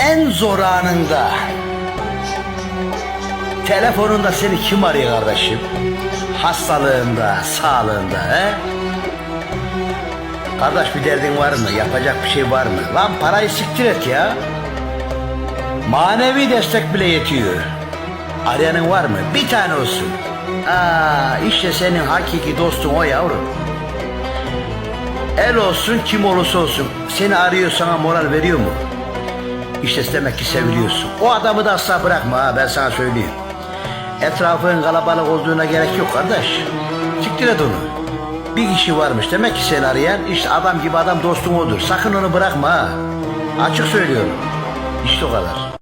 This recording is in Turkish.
en zor anında telefonunda seni kim arıyor kardeşim? Hastalığında, sağlığında he? Kardeş bir derdin var mı? Yapacak bir şey var mı? Lan parayı siktir et ya. Manevi destek bile yetiyor. Arayanın var mı? Bir tane olsun. Aa, işte senin hakiki dostun o yavrum. El olsun kim olursa olsun seni arıyor sana moral veriyor mu? İşte demek ki seviliyorsun. O adamı da asla bırakma ha ben sana söyleyeyim. Etrafın kalabalık olduğuna gerek yok kardeş. Siktir et onu. Bir kişi varmış demek ki seni arayan işte adam gibi adam dostun odur. Sakın onu bırakma ha. Açık söylüyorum. İşte o kadar.